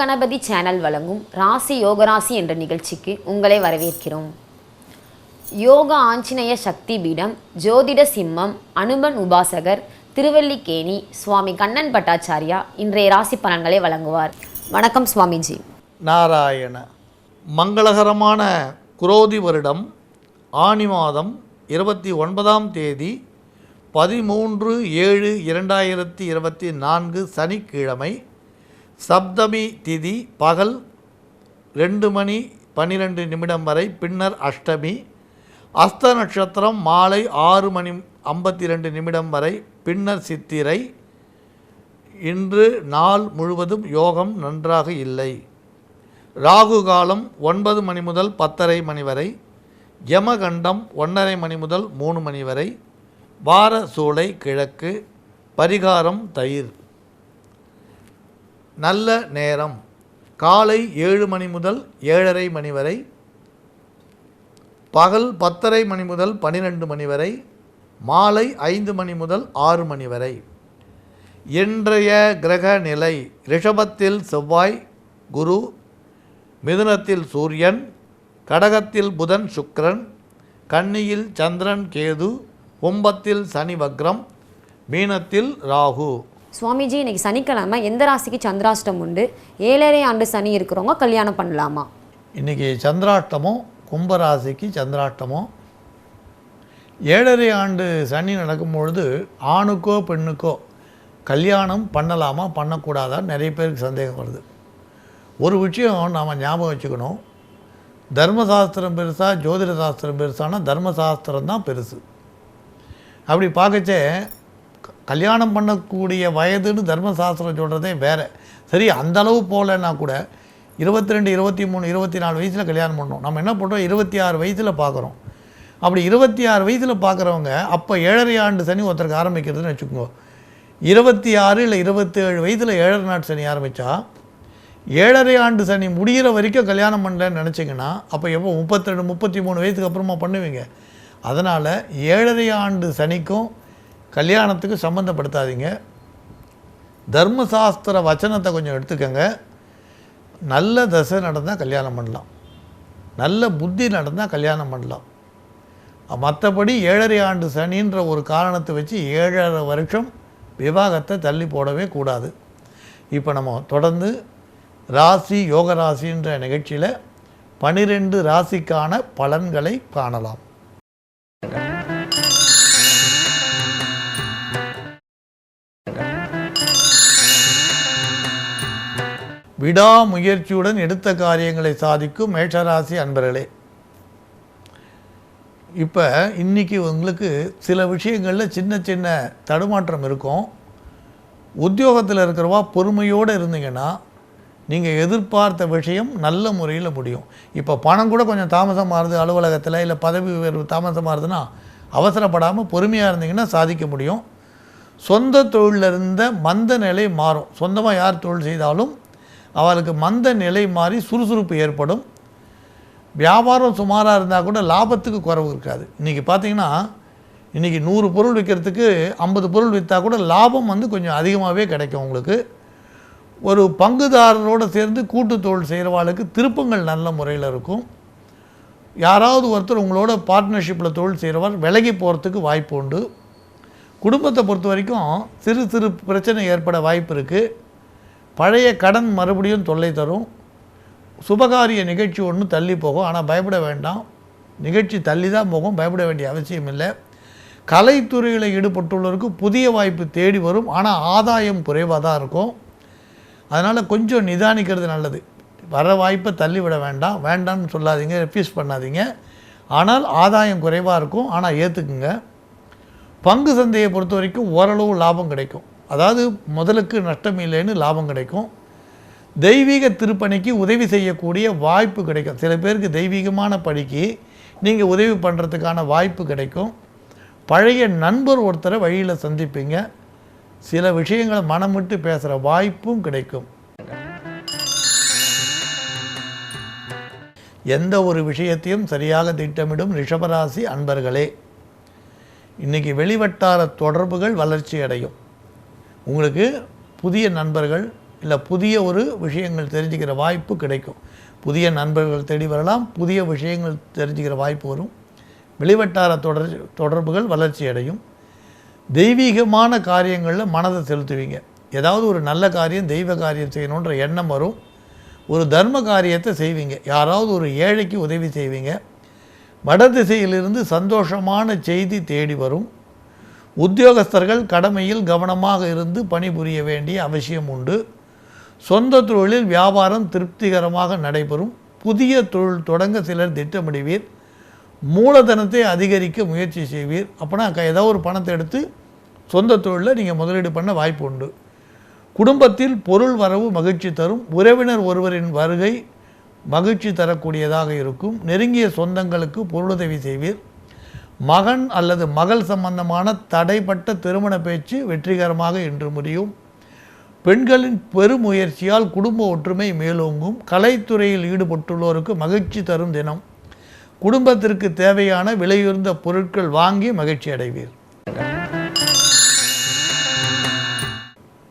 Ganapathi channel வழங்கும் ராசி யோகராசி என்ற நிகழ்ச்சிக்கு உங்களை வரவேற்கிறோம். யோக ஆஞ்சநேய சக்தி பீடம் ஜோதிட சிம்மம் அனுபன் உபாசகர் திருவல்லிக்கேணி சுவாமி கண்ணன் பட்டாச்சாரியா இன்றைய ராசி பலன்களை வழங்குவார். வணக்கம் சுவாமிஜி. நாராயண மங்களகரமான குரோதி வருடம் ஆனி மாதம் இருபத்தி ஒன்பதாம் தேதி பதிமூன்று ஏழு இரண்டாயிரத்தி இருபத்தி நான்கு சனிக்கிழமை சப்தமி திதி பகல் ரெண்டு மணி பன்னிரெண்டு நிமிடம் வரை பின்னர் அஷ்டமி. அஸ்த நட்சத்திரம் மாலை ஆறு மணி ஐம்பத்தி ரெண்டு நிமிடம் வரை பின்னர் சித்திரை. இன்று நாள் முழுவதும் யோகம் நன்றாக இல்லை. ராகு காலம் ஒன்பது மணி முதல் பத்தரை மணி வரை யமகண்டம் ஒன்றரை மணி முதல் மூணு மணி வரை வார சூளை கிழக்கு பரிகாரம் தயிர். நல்ல நேரம். காலை ஏழு மணி முதல் ஏழரை மணி வரை. பகல் பத்தரை மணி முதல் பன்னிரெண்டு மணி வரை. மாலை ஐந்து மணி முதல் ஆறு மணி வரை. இன்றைய கிரக நிலை ரிஷபத்தில் செவ்வாய் குரு மிதுனத்தில் சூரியன் கடகத்தில் புதன் சுக்ரன் கன்னியில் சந்திரன் கேது கும்பத்தில் சனி வக்ரம் மீனத்தில் ராகு. சுவாமிஜி இன்னைக்கு சனிக்கிழமை எந்த ராசிக்கு சந்திராஷ்டம் உண்டு? ஏழரை ஆண்டு சனி இருக்கிறவங்க கல்யாணம் பண்ணலாமா? இன்றைக்கி சந்திராஷ்டமும் கும்பராசிக்கு சந்திராஷ்டமும் ஏழரை ஆண்டு சனி நடக்கும்பொழுது ஆணுக்கோ பெண்ணுக்கோ கல்யாணம் பண்ணலாமா பண்ணக்கூடாதா நிறைய பேருக்கு சந்தேகம் வருது. ஒரு விஷயம் நாம் ஞாபகம் வச்சுக்கணும். தர்மசாஸ்திரம் பெருசா ஜோதிட சாஸ்திரம் பெருசானா தர்மசாஸ்திரம் தான் பெருசு. அப்படி பார்க்கச்சே கல்யாணம் பண்ணக்கூடிய வயதுன்னு தர்மசாஸ்திரம் சொல்கிறதே வேறு. சரி அந்த அளவு போகலன்னா கூட இருபத்தி ரெண்டு இருபத்தி மூணு இருபத்தி நாலு வயசில் கல்யாணம் பண்ணோம் நம்ம என்ன பண்ணுறோம் இருபத்தி ஆறு வயசில் பார்க்குறோம் அப்படி இருபத்தி ஆறு வயசில் பார்க்குறவங்க அப்போ ஏழரை ஆண்டு சனி ஒருத்தருக்கு ஆரம்பிக்கிறதுன்னு வச்சுக்கோங்க இருபத்தி ஆறு இல்லை இருபத்தேழு வயசில் ஏழரை நாட்டு சனி ஆரம்பித்தா ஏழரை ஆண்டு சனி முடிகிற வரைக்கும் கல்யாணம் பண்ணலன்னு நினச்சிங்கன்னா அப்போ எப்போ? முப்பத்திரெண்டு முப்பத்தி மூணு வயசுக்கு அப்புறமா பண்ணுவீங்க. அதனால் ஏழரை ஆண்டு சனிக்கும் கல்யாணத்துக்கு சம்மந்தப்படுத்தாதீங்க தர்மசாஸ்திர வச்சனத்தை கொஞ்சம் எடுத்துக்கோங்க. நல்ல தசை நடந்தால் கல்யாணம் பண்ணலாம். நல்ல புத்தி நடந்தால் கல்யாணம் பண்ணலாம். மற்றபடி ஏழரை ஆண்டு சனின்ற ஒரு காரணத்தை வச்சு ஏழரை வருஷம் விவாகத்தை தள்ளி போடவே கூடாது. இப்போ நம்ம தொடர்ந்து ராசி யோக ராசின்ற நிகழ்ச்சியில் பனிரெண்டு ராசிக்கான பலன்களை காணலாம். விடாமுயற்சியுடன் எடுத்த காரியங்களை சாதிக்கும் மேஷராசி அன்பர்களே. இப்போ இன்றைக்கி உங்களுக்கு சில விஷயங்களில் சின்ன சின்ன தடுமாற்றம் இருக்கும். உத்தியோகத்தில் இருக்கிறவா பொறுமையோடு இருந்தீங்கன்னா நீங்கள் எதிர்பார்த்த விஷயம் நல்ல முறையில் முடியும். இப்போ பணம் கூட கொஞ்சம் தாமசமாகுது அலுவலகத்தில் இல்லை பதவி உயர்வு தாமசமாகுதுன்னா அவசரப்படாமல் பொறுமையாக இருந்தீங்கன்னா சாதிக்க முடியும். சொந்த தொழிலில் இருந்த மந்த நிலை மாறும். சொந்தமாக யார் தொழில் செய்தாலும் அவளுக்கு மந்த நிலை மாறி சுறுசுறுப்பு ஏற்படும். வியாபாரம் சுமாராக இருந்தால் கூட லாபத்துக்கு குறைவு இருக்காது. இன்றைக்கி பார்த்தீங்கன்னா இன்றைக்கி நூறு பொருள் விற்கிறதுக்கு ஐம்பது பொருள் விற்றா கூட லாபம் வந்து கொஞ்சம் அதிகமாகவே கிடைக்கும் உங்களுக்கு. ஒரு பங்குதாரரோடு சேர்ந்து கூட்டு தொழில் செய்கிறவாளுக்கு திருப்பங்கள் நல்ல முறையில் இருக்கும். யாராவது ஒருத்தர் உங்களோட பார்ட்னர்ஷிப்பில் தொழில் செய்கிறவர் விலகி போகிறதுக்கு வாய்ப்பு உண்டு. குடும்பத்தை பொறுத்த வரைக்கும் சிறு சிறு பிரச்சனை ஏற்பட வாய்ப்பு இருக்குது பழைய கடன் மறுபடியும் தொல்லை தரும். சுபகாரிய நிகழ்ச்சி ஒன்று தள்ளி போகும். ஆனால் பயப்பட வேண்டாம். நிகழ்ச்சி தள்ளி தான் போகும். பயப்பட வேண்டிய அவசியம் இல்லை. கலைத்துறையில் ஈடுபட்டுள்ளவருக்கு புதிய வாய்ப்பு தேடி வரும். ஆனால் ஆதாயம் குறைவாக தான் இருக்கும். அதனால் கொஞ்சம் நிதானிக்கிறது நல்லது. வர வாய்ப்பை தள்ளிவிட வேண்டாம். வேண்டாம்னு சொல்லாதீங்க. ரெஃப்யூஸ் பண்ணாதீங்க. ஆனால் ஆதாயம் குறைவாக இருக்கும். ஆனால் ஏற்றுக்குங்க பங்கு சந்தையை பொறுத்த வரைக்கும் ஓரளவு லாபம் கிடைக்கும். அதாவது முதலுக்கு நஷ்டம் இல்லைன்னு லாபம் கிடைக்கும். தெய்வீக திருப்பணிக்கு உதவி செய்யக்கூடிய வாய்ப்பு கிடைக்கும். சில பேருக்கு தெய்வீகமான படிக்கு நீங்கள் உதவி பண்ணுறதுக்கான வாய்ப்பு கிடைக்கும். பழைய நண்பர் ஒருத்தரை வழியில் சந்திப்பீங்க. சில விஷயங்களை மனம் விட்டு பேசுகிற வாய்ப்பும் கிடைக்கும். எந்த ஒரு விஷயத்தையும் சரியாக திட்டமிடும் ரிஷபராசி அன்பர்களே இன்றைக்கி வெளிவட்டார தொடர்புகள் வளர்ச்சி அடையும். உங்களுக்கு புதிய நண்பர்கள் இல்லை புதிய ஒரு விஷயங்கள் தெரிஞ்சுக்கிற வாய்ப்பு கிடைக்கும். புதிய நண்பர்கள் தேடி வரலாம் புதிய விஷயங்கள் தெரிஞ்சுக்கிற வாய்ப்பு வரும். வெளிவட்டார தொடர் தொடர்புகள் வளர்ச்சி அடையும். தெய்வீகமான காரியங்களில் மனதை செலுத்துவீங்க. ஏதாவது ஒரு நல்ல காரியம் தெய்வ காரியம் செய்யணுன்ற எண்ணம் வரும். ஒரு தர்ம காரியத்தை செய்வீங்க. யாராவது ஒரு ஏழைக்கு உதவி செய்வீங்க. வட திசையிலிருந்து சந்தோஷமான செய்தி தேடி வரும். உத்தியோகஸ்தர்கள் கடமையில் கவனமாக இருந்து பணிபுரிய வேண்டிய அவசியம் உண்டு. சொந்த தொழிலில் வியாபாரம் திருப்திகரமாக நடைபெறும். புதிய தொழில் தொடங்க சிலர் திட்டமிடுவீர். மூலதனத்தை அதிகரிக்க முயற்சி செய்வீர். அப்போனா க- ஏதோ ஒரு பணத்தை எடுத்து சொந்த தொழிலில் நீங்கள் முதலீடு பண்ண வாய்ப்பு உண்டு. குடும்பத்தில் பொருள் வரவு மகிழ்ச்சி தரும். உறவினர் ஒருவரின் வருகை மகிழ்ச்சி தரக்கூடியதாக இருக்கும். நெருங்கிய சொந்தங்களுக்கு பொருளுதவி செய்வீர். மகன் அல்லது மகள் சம்பந்தமான தடைப்பட்ட திருமண பேச்சு வெற்றிகரமாக இன்று முடியும். பெண்களின் பெருமுயற்சியால் குடும்ப ஒற்றுமை மேலோங்கும். கலைத்துறையில் ஈடுபட்டுள்ளோருக்கு மகிழ்ச்சி தரும் தினம். குடும்பத்திற்கு தேவையான விலையுயர்ந்த பொருட்கள் வாங்கி மகிழ்ச்சி அடைவீர்.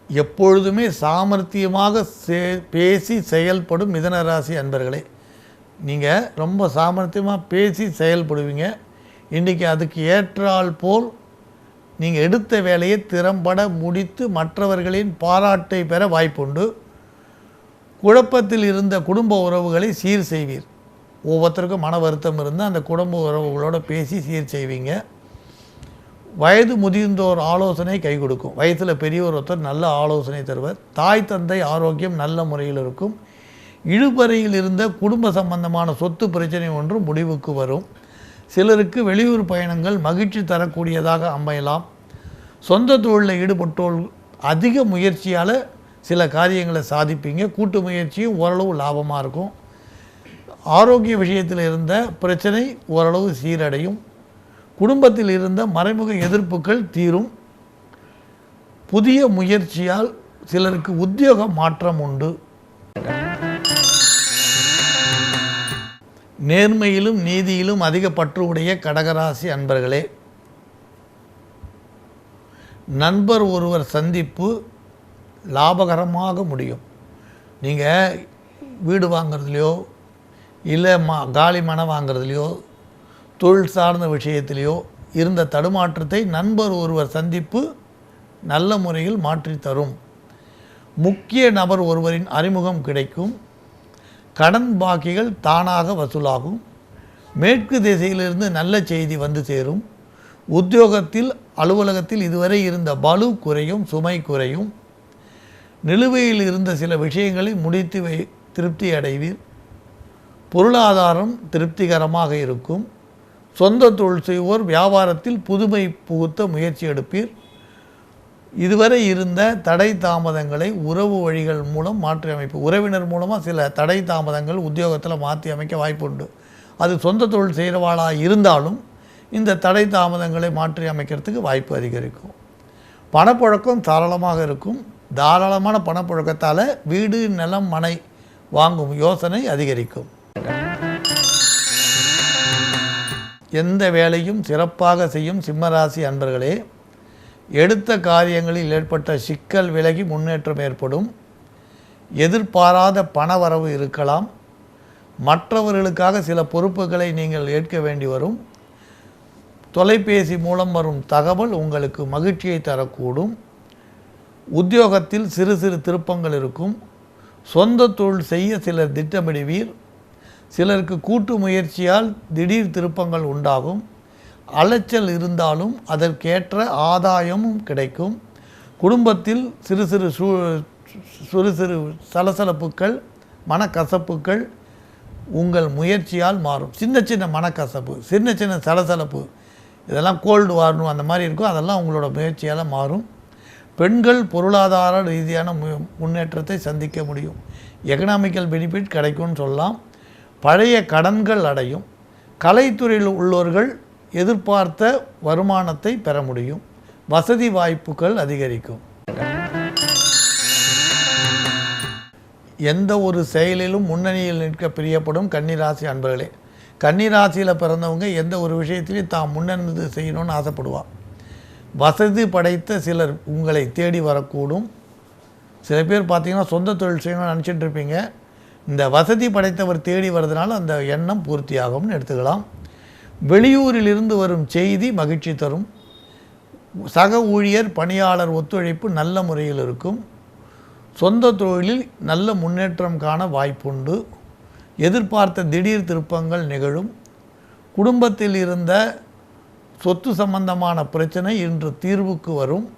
எப்பொழுதுமே சாமர்த்தியமாக சே பேசி செயல்படும் மிதனராசி அன்பர்களே நீங்கள் ரொம்ப சாமர்த்தியமாக பேசி செயல்படுவீங்க. இன்றைக்கி அதுக்கு ஏற்றால் போல் நீங்கள் எடுத்த வேலையை திறம்பட முடித்து மற்றவர்களின் பாராட்டை பெற வாய்ப்புண்டு. குழப்பத்தில் இருந்த குடும்ப உறவுகளை சீர் செய்வீர். ஒவ்வொருத்தருக்கும் மன வருத்தம் இருந்தால் அந்த குடும்ப உறவுகளோட பேசி சீர் செய்வீங்க. வயது முதிர்ந்தோர் ஆலோசனை கை கொடுக்கும். வயசில் பெரியவர் ஒருத்தர் நல்ல ஆலோசனை தருவர். தாய் தந்தை ஆரோக்கியம் நல்ல முறையில் இருக்கும். இழுபறையில் இருந்த குடும்ப சம்பந்தமான சொத்து பிரச்சனை ஒன்று முடிவுக்கு வரும். சிலருக்கு வெளியூர் பயணங்கள் மகிழ்ச்சி தரக்கூடியதாக அமையலாம். சொந்த தொழிலில் ஈடுபட்டோர் அதிக முயற்சியால் சில காரியங்களை சாதிப்பீங்க. கூட்டு முயற்சியும் ஓரளவு லாபமாக இருக்கும். ஆரோக்கிய விஷயத்தில் இருந்த பிரச்சனை ஓரளவு சீரடையும். குடும்பத்தில் இருந்த மறைமுக எதிர்ப்புகள் தீரும். புதிய முயற்சியால் சிலருக்கு உத்தியோக மாற்றம் உண்டு. நேர்மையிலும் நீதியிலும் அதிக பற்று உடைய கடகராசி அன்பர்களே நண்பர் ஒருவர் சந்திப்பு லாபகரமாக முடியும். நீங்கள் வீடு வாங்குறதுலையோ இல்லை மா காலி மனம் வாங்குறதுலையோ தொழில் சார்ந்த விஷயத்திலையோ இருந்த தடுமாற்றத்தை நண்பர் ஒருவர் சந்திப்பு நல்ல முறையில் மாற்றி தரும் முக்கிய நபர் ஒருவரின் அறிமுகம் கிடைக்கும். கடன் பாக்கிகள் தானாக வசூலாகும். மேற்கு திசையிலிருந்து நல்ல செய்தி வந்து சேரும். உத்தியோகத்தில் அலுவலகத்தில் இதுவரை இருந்த பலு குறையும் சுமை குறையும். நிலுவையில் இருந்த சில விஷயங்களை முடித்து வை திருப்தி அடைவீர். பொருளாதாரம் திருப்திகரமாக இருக்கும். சொந்த தொழில் செய்வோர் வியாபாரத்தில் புதுமை புகுத்த முயற்சி எடுப்பீர். இதுவரை இருந்த தடை தாமதங்களை உறவு வழிகள் மூலம் மாற்றி அமைப்பு உறவினர் மூலமாக சில தடை தாமதங்கள் உத்தியோகத்தில் மாற்றி அமைக்க வாய்ப்புண்டு. அது சொந்த தொழில் செய்கிறவாளாக இருந்தாலும் இந்த தடை தாமதங்களை மாற்றி அமைக்கிறதுக்கு வாய்ப்பு அதிகரிக்கும். பணப்புழக்கம் தாராளமாக இருக்கும். தாராளமான பணப்புழக்கத்தால் வீடு நிலம் மனை வாங்கும் யோசனை அதிகரிக்கும். எந்த வேலையும் சிறப்பாக செய்யும் சிம்மராசி அன்பர்களே எடுத்த காரியங்களில் ஏற்பட்ட சிக்கல் விலகி முன்னேற்றம் ஏற்படும். எதிர்பாராத பணவரவு இருக்கலாம். மற்றவர்களுக்காக சில பொறுப்புகளை நீங்கள் ஏற்க வேண்டி வரும். தொலைபேசி மூலம் வரும் தகவல் உங்களுக்கு மகிழ்ச்சியை தரக்கூடும். உத்தியோகத்தில் சிறு சிறு திருப்பங்கள் இருக்கும். சொந்த தொழில் செய்ய சிலர் திட்டமிடுவீர். சிலருக்கு கூட்டு முயற்சியால் திடீர் திருப்பங்கள் உண்டாகும். அலைச்சல் இருந்தாலும் அதற்கேற்ற ஆதாயமும் கிடைக்கும். குடும்பத்தில் சிறு சிறு சூ சிறு சிறு சலசலப்புக்கள் மனக்கசப்புக்கள் உங்கள் முயற்சியால் மாறும். சின்ன சின்ன மனக்கசப்பு சின்ன சின்ன சலசலப்பு இதெல்லாம் கோல்டு வாரணும் அந்த மாதிரி இருக்கும். அதெல்லாம் உங்களோட முயற்சியால் மாறும். பெண்கள் பொருளாதார ரீதியான மு முன்னேற்றத்தை சந்திக்க முடியும். எக்கனாமிக்கல் பெனிஃபிட் கிடைக்கும்னு சொல்லலாம். பழைய கடன்கள் அடையும். கலைத்துறையில் உள்ளவர்கள் எதிர்பார்த்த வருமானத்தை பெற முடியும். வசதி வாய்ப்புகள் அதிகரிக்கும். எந்த ஒரு செயலிலும் முன்னணியில் நிற்க பிரியப்படும் கன்னிராசி அன்பர்களே. கன்னிராசியில் பிறந்தவங்க எந்த ஒரு விஷயத்திலையும் தான் முன்னெந்து செய்யணும்னு ஆசைப்படுவார் வசதி படைத்த சிலர் உங்களை தேடி வரக்கூடும். சில பேர் பார்த்தீங்கன்னா சொந்த தொழில் செய்யணும்னு நினச்சிட்டு இருப்பீங்க. இந்த வசதி படைத்தவர் தேடி வர்றதுனால அந்த எண்ணம் பூர்த்தியாகும்னு எடுத்துக்கலாம். வெளியூரிலிருந்து வரும் செய்தி மகிழ்ச்சி தரும். சக ஊழியர் பணியாளர் ஒத்துழைப்பு நல்ல முறையில் இருக்கும். சொந்த தொழிலில் நல்ல முன்னேற்றம் காண வாய்ப்புண்டு. எதிர்பார்த்த திடீர் திருப்பங்கள் நிகழும். குடும்பத்தில் இருந்த சொத்து சம்பந்தமான பிரச்சனை இன்று தீர்வுக்கு வரும்.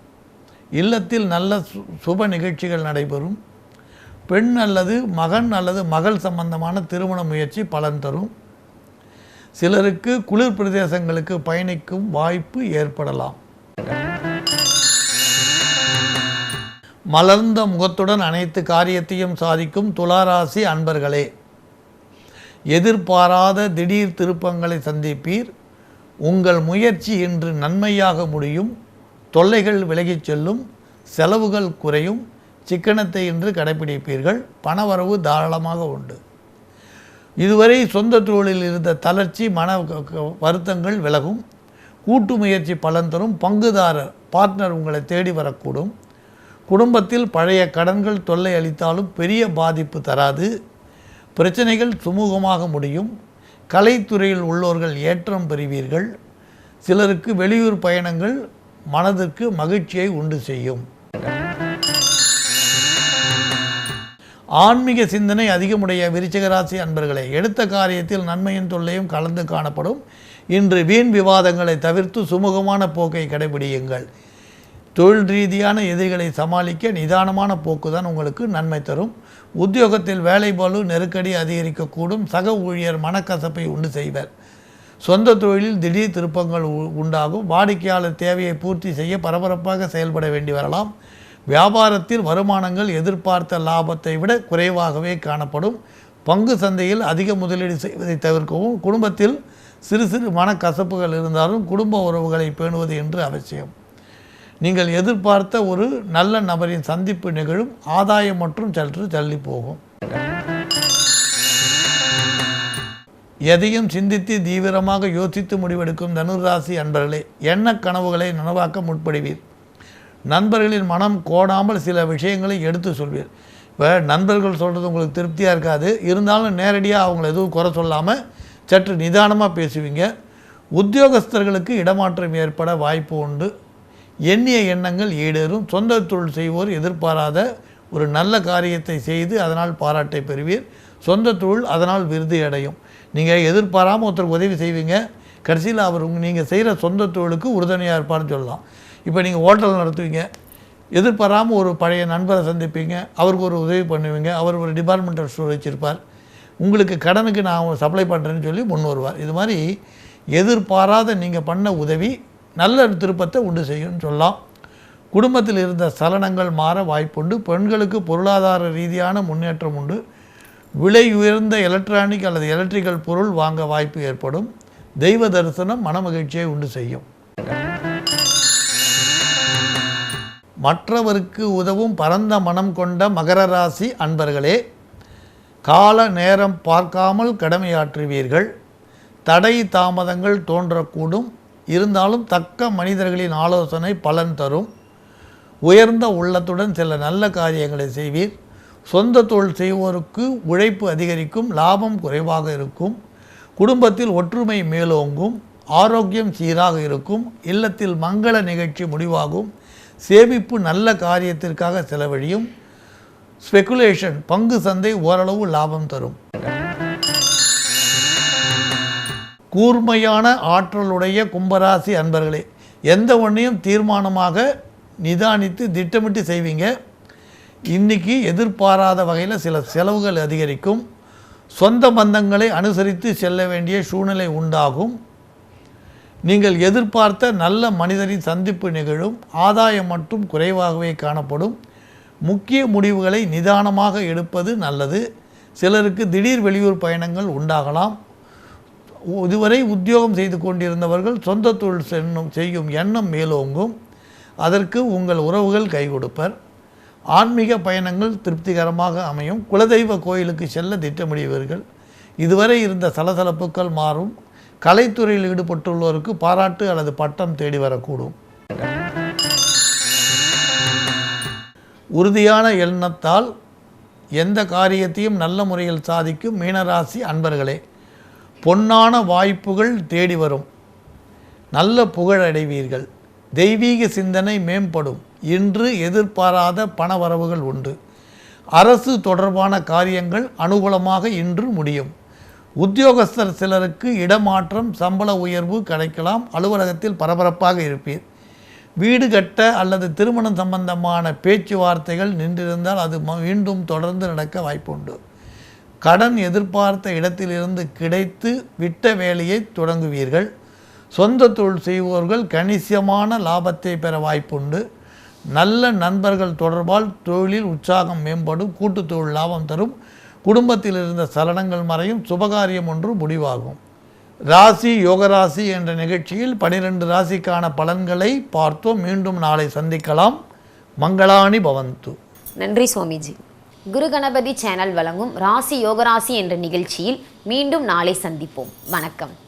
இல்லத்தில் நல்ல சு- சுப நிகழ்ச்சிகள் நடைபெறும். பெண் அல்லது மகன் அல்லது மகள் சம்பந்தமான திருமண முயற்சி பலன் தரும். சிலருக்கு குளிர் பிரதேசங்களுக்கு பயணிக்கும் வாய்ப்பு ஏற்படலாம். மலர்ந்த முகத்துடன் அனைத்து காரியத்தையும் சாதிக்கும் துளாராசி அன்பர்களே எதிர்பாராத திடீர் திருப்பங்களை சந்திப்பீர். உங்கள் முயற்சி இன்று நன்மையாக முடியும். தொல்லைகள் விலகிச் செல்லும். செலவுகள் குறையும். சிக்கனத்தை இன்று கடைபிடிப்பீர்கள். பணவரவு தாராளமாக உண்டு. இதுவரை சொந்த தொழிலில் இருந்த தளர்ச்சி மன க- க- வருத்தங்கள் விலகும். கூட்டு முயற்சி பலன் தரும். பங்குதாரர் பார்ட்னர் உங்களை தேடி வரக்கூடும். குடும்பத்தில் பழைய கடன்கள் தொல்லை அளித்தாலும் பெரிய பாதிப்பு தராது. பிரச்சனைகள் சுமூகமாக முடியும். கலைத்துறையில் உள்ளோர்கள் ஏற்றம் பெறுவீர்கள். சிலருக்கு வெளியூர் பயணங்கள் மனதிற்கு மகிழ்ச்சியை உண்டு செய்யும். ஆன்மீக சிந்தனை அதிகமுடைய விருச்சிக ராசி அன்பர்களே எடுத்த காரியத்தில் நன்மையின் தொல்லையும் கலந்து காணப்படும். இன்று வீண் விவாதங்களை தவிர்த்து சுமூகமான போக்கை கடைபிடியுங்கள். தொழில் ரீதியான எதிரிகளை சமாளிக்க நிதானமான போக்கு தான் உங்களுக்கு நன்மை தரும். உத்தியோகத்தில் வேலை பளு நெருக்கடி அதிகரிக்கக்கூடும். சக ஊழியர் மனக்கசப்பை உண்டு செய்வர். சொந்த தொழிலில் திடீர் திருப்பங்கள் உ- உண்டாகும். வாடிக்கையாளர் தேவையை பூர்த்தி செய்ய பரபரப்பாக செயல்பட வேண்டி வரலாம். வியாபாரத்தில் வருமானங்கள் எதிர்பார்த்த லாபத்தை விட குறைவாகவே காணப்படும். பங்கு சந்தையில் அதிக முதலீடு செய்வதை தவிர்க்கவும் குடும்பத்தில் சிறு சிறு மனக்கசப்புகள் இருந்தாலும் குடும்ப உறவுகளை பேணுவது என்று அவசியம். நீங்கள் எதிர்பார்த்த ஒரு நல்ல நபரின் சந்திப்பு நிகழும் ஆதாயம் மற்றும் சற்று தள்ளி போகும். எதையும் சிந்தித்து தீவிரமாக யோசித்து முடிவெடுக்கும் தனுராசி அன்பர்களே எண்ண கனவுகளை நனவாக்க முற்படுவீர்? நண்பர்களின் மனம் கோடாமல் சில விஷயங்களை எடுத்து சொல்வீர். இப்போ நண்பர்கள் சொல்கிறது உங்களுக்கு திருப்தியாக இருக்காது. இருந்தாலும் நேரடியாக அவங்கள எதுவும் குறை சொல்லாமல் சற்று நிதானமாக பேசுவீங்க. உத்தியோகஸ்தர்களுக்கு இடமாற்றம் ஏற்பட வாய்ப்பு உண்டு. எண்ணிய எண்ணங்கள் ஈடேறும். சொந்த தொழில் செய்வோர் எதிர்பாராத ஒரு நல்ல காரியத்தை செய்து அதனால் பாராட்டை பெறுவீர். சொந்த தொழில் அதனால் விருது அடையும். நீங்கள் எதிர்பாராமல் ஒருத்தருக்கு உதவி செய்வீங்க. கடைசியில் அவர் உங்கள் நீங்கள் செய்கிற சொந்த தொழிலுக்கு உறுதுணையாக இருப்பார்னு சொல்லலாம். இப்போ நீங்கள் ஹோட்டல் நடத்துவீங்க எதிர்பாராமல் ஒரு பழைய நண்பரை சந்திப்பீங்க அவருக்கு ஒரு உதவி பண்ணுவீங்க அவர் ஒரு டிபார்ட்மெண்டல் ஸ்டோர் வச்சுருப்பார். உங்களுக்கு கடனுக்கு நான் சப்ளை பண்ணுறேன்னு சொல்லி முன் வருவார். இது மாதிரி எதிர்பாராத நீங்கள் பண்ண உதவி நல்ல திருப்பத்தை உண்டு செய்யும்னு சொல்லலாம். குடும்பத்தில் இருந்த சலனங்கள் மாற வாய்ப்புண்டு. பெண்களுக்கு பொருளாதார ரீதியான முன்னேற்றம் உண்டு. விலை உயர்ந்த எலக்ட்ரானிக் அல்லது எலக்ட்ரிக்கல் பொருள் வாங்க வாய்ப்பு ஏற்படும். தெய்வ தரிசனம் மனமகிழ்ச்சியை உண்டு செய்யும். மற்றவருக்கு உதவும் பரந்த மனம் கொண்ட மகர ராசி அன்பர்களே கால நேரம் பார்க்காமல் கடமையாற்றுவீர்கள். தடை தாமதங்கள் தோன்றக்கூடும். இருந்தாலும் தக்க மனிதர்களின் ஆலோசனை பலன் தரும். உயர்ந்த உள்ளத்துடன் சில நல்ல காரியங்களை செய்வீர். சொந்த தொழில் செய்வோருக்கு உழைப்பு அதிகரிக்கும் லாபம் குறைவாக இருக்கும். குடும்பத்தில் ஒற்றுமை மேலோங்கும் ஆரோக்கியம் சீராக இருக்கும். இல்லத்தில் மங்கள நிகழ்ச்சி முடிவாகும். சேமிப்பு நல்ல காரியத்திற்காக செலவழியும். ஸ்பெகுலேஷன் பங்கு சந்தை ஓரளவு லாபம் தரும். கூர்மையான ஆற்றலுடைய கும்பராசி அன்பர்களே எந்த ஒன்றையும் தீர்மானமாக நிதானித்து திட்டமிட்டு செய்வீங்க. இன்னைக்கு எதிர்பாராத வகையில் சில செலவுகள் அதிகரிக்கும். சொந்த பந்தங்களை அனுசரித்து செல்ல வேண்டிய சூழ்நிலை உண்டாகும். நீங்கள் எதிர்பார்த்த நல்ல மனிதரின் சந்திப்பு நிகழும் ஆதாயம் மட்டும் குறைவாகவே காணப்படும். முக்கிய முடிவுகளை நிதானமாக எடுப்பது நல்லது. சிலருக்கு திடீர் வெளியூர் பயணங்கள் உண்டாகலாம். இதுவரை உத்தியோகம் செய்து கொண்டிருந்தவர்கள் சொந்த தொழில் சென்னும் செய்யும் எண்ணம் மேலோங்கும். அதற்கு உங்கள் உறவுகள் கை கொடுப்பர். ஆன்மீக பயணங்கள் திருப்திகரமாக அமையும். குலதெய்வ கோயிலுக்கு செல்ல திட்டமிடுவீர்கள். இதுவரை இருந்த சலசலப்புக்கள் மாறும். கலைத்துறையில் ஈடுபட்டுள்ளோருக்கு பாராட்டு அல்லது பட்டம் தேடி வரக்கூடும். உறுதியான எண்ணத்தால் எந்த காரியத்தையும் நல்ல முறையில் சாதிக்கும் மீனராசி அன்பர்களே பொன்னான வாய்ப்புகள் தேடி வரும். நல்ல புகழ் அடைவீர்கள். தெய்வீக சிந்தனை மேம்படும். இன்று எதிர்பாராத பணவரவுகள் உண்டு. அரசு தொடர்பான காரியங்கள் அனுகூலமாக இன்று முடியும். உத்தியோகஸ்தர் சிலருக்கு இடமாற்றம் சம்பள உயர்வு கிடைக்கலாம் அலுவலகத்தில் பரபரப்பாக இருப்பீர். வீடு கட்ட அல்லது திருமணம் சம்பந்தமான பேச்சுவார்த்தைகள் நின்றிருந்தால் அது மீண்டும் தொடர்ந்து நடக்க வாய்ப்புண்டு. கடன் எதிர்பார்த்த இடத்திலிருந்து கிடைத்து விட்ட வேலையை தொடங்குவீர்கள். சொந்த தொழில் செய்வோர்கள் கணிசமான லாபத்தை பெற வாய்ப்புண்டு. நல்ல நண்பர்கள் தொடர்பால் தொழிலில் உற்சாகம் மேம்படும் கூட்டுத்தொழில் லாபம் தரும். குடும்பத்தில் இருந்த சலனங்கள் மறையும் சுபகாரியம் ஒன்று முடிவாகும். ராசி யோகராசி என்ற நிகழ்ச்சியில் பனிரெண்டு ராசிக்கான பலன்களை பார்த்தோம். மீண்டும் நாளை சந்திக்கலாம். மங்களாணி பவந்து. நன்றி சுவாமிஜி. குரு கணபதி சேனல் வழங்கும் ராசி யோகராசி என்ற நிகழ்ச்சியில் மீண்டும் நாளை சந்திப்போம். வணக்கம்.